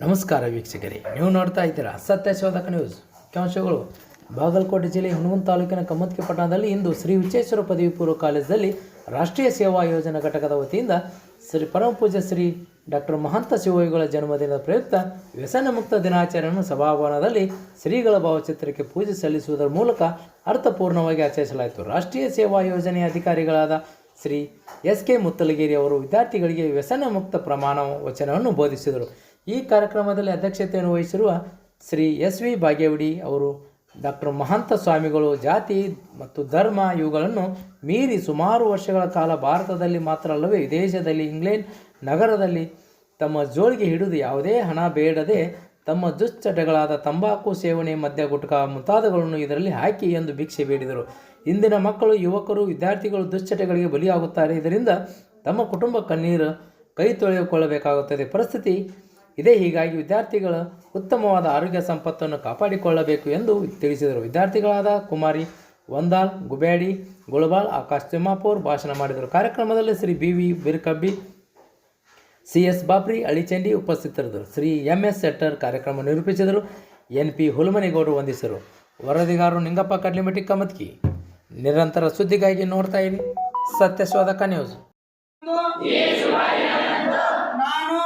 ನಮಸ್ಕಾರ ವೀಕ್ಷಕರೇ, ನೀವು ನೋಡ್ತಾ ಇದ್ದೀರಾ ಸತ್ಯ ಶೋಧಕ ನ್ಯೂಸ್. ಮುಖ್ಯಾಂಶಗಳು ಬಾಗಲಕೋಟೆ ಜಿಲ್ಲೆ ಹುಣಗುಂದ ತಾಲೂಕಿನ ಕಮ್ಮತ್ಕಿ ಪಟ್ಟಣದಲ್ಲಿ ಇಂದು ಶ್ರೀ ವಿಚೇಶ್ವರ ಪದವಿ ಪೂರ್ವ ಕಾಲೇಜಲ್ಲಿ ರಾಷ್ಟ್ರೀಯ ಸೇವಾ ಯೋಜನಾ ಘಟಕದ ವತಿಯಿಂದ ಶ್ರೀ ಪರಮ ಪೂಜ್ಯ ಶ್ರೀ ಡಾಕ್ಟರ್ ಮಹಂತ ಶಿವಯೋಗಿಗಳ ಜನ್ಮದಿನದ ಪ್ರಯುಕ್ತ ವ್ಯಸನ ಮುಕ್ತ ದಿನಾಚರಣೆಯನ್ನು ಸಭಾಭವನದಲ್ಲಿ ಶ್ರೀಗಳ ಭಾವಚಿತ್ರಕ್ಕೆ ಪೂಜೆ ಸಲ್ಲಿಸುವುದರ ಮೂಲಕ ಅರ್ಥಪೂರ್ಣವಾಗಿ ಆಚರಿಸಲಾಯಿತು. ರಾಷ್ಟ್ರೀಯ ಸೇವಾ ಯೋಜನೆಯ ಅಧಿಕಾರಿಗಳಾದ ಶ್ರೀ ಎಸ್ ಕೆ ಮುತ್ತಲಗಿರಿ ಅವರು ವಿದ್ಯಾರ್ಥಿಗಳಿಗೆ ವ್ಯಸನ ಮುಕ್ತ ಪ್ರಮಾಣ ವಚನವನ್ನು ಬೋಧಿಸಿದರು. ಈ ಕಾರ್ಯಕ್ರಮದಲ್ಲಿ ಅಧ್ಯಕ್ಷತೆಯನ್ನು ವಹಿಸಿರುವ ಶ್ರೀ ಎಸ್ ವಿ ಭಾಗ್ಯವಡಿ ಅವರು ಡಾಕ್ಟರ್ ಮಹಂತ ಸ್ವಾಮಿಗಳು, ಜಾತಿ ಮತ್ತು ಧರ್ಮ ಇವುಗಳನ್ನು ಮೀರಿ ಸುಮಾರು ವರ್ಷಗಳ ಕಾಲ ಭಾರತದಲ್ಲಿ ಮಾತ್ರ ಅಲ್ಲವೇ ವಿದೇಶದಲ್ಲಿ ಇಂಗ್ಲೆಂಡ್ ನಗರದಲ್ಲಿ ತಮ್ಮ ಜೋಳಿಗೆ ಹಿಡಿದು ಯಾವುದೇ ಹಣ ಬೇಡದೆ ತಮ್ಮ ದುಶ್ಚಟಗಳಾದ ತಂಬಾಕು ಸೇವನೆ ಮದ್ಯ ಗುಟ್ಕ ಮುಂತಾದವುಗಳನ್ನು ಇದರಲ್ಲಿ ಹಾಕಿ ಎಂದು ಭಿಕ್ಷೆ ಬೇಡಿದರು. ಇಂದಿನ ಮಕ್ಕಳು, ಯುವಕರು, ವಿದ್ಯಾರ್ಥಿಗಳು ದುಶ್ಚಟಗಳಿಗೆ ಬಲಿಯಾಗುತ್ತಾರೆ. ಇದರಿಂದ ತಮ್ಮ ಕುಟುಂಬ ಕಣ್ಣೀರು ಕೈ ತೊಳೆದುಕೊಳ್ಳಬೇಕಾಗುತ್ತದೆ. ಪರಿಸ್ಥಿತಿ ಇದೇ ಹೀಗಾಗಿ ವಿದ್ಯಾರ್ಥಿಗಳ ಉತ್ತಮವಾದ ಆರೋಗ್ಯ ಸಂಪತ್ತನ್ನು ಕಾಪಾಡಿಕೊಳ್ಳಬೇಕು ಎಂದು ತಿಳಿಸಿದರು. ವಿದ್ಯಾರ್ಥಿಗಳಾದ ಕುಮಾರಿ, ವಂದಾಲ್ ಗುಬ್ಯಾಡಿ ಗುಳಬಾಲ್ ಆಕಾಶ್ ತಿಮ್ಮಾಪುರ್ ಭಾಷಣ ಮಾಡಿದರು. ಕಾರ್ಯಕ್ರಮದಲ್ಲಿ Shri B V Birkabbi, C S Babri, Alichandi ಉಪಸ್ಥಿತರಿದ್ದರು. ಶ್ರೀ ಎಂ ಎಸ್ ಶೆಟ್ಟರ್ ಕಾರ್ಯಕ್ರಮ ನಿರೂಪಿಸಿದರು. ಎನ್ ಪಿ ಹುಲುಮನಿಗೌಡರು ವಂದಿಸಿದರು. ವರದಿಗಾರರು ನಿಂಗಪ್ಪ ಕಡ್ಲಿಮಟ್ಟಿ ಕಮತ್ಕಿ ನಿರಂತರ ಸುದ್ದಿಗಾಗಿ ನೋಡ್ತಾ ಇರಿ ಸತ್ಯಶೋಧಕ ನ್ಯೂಸ್. ನಾನು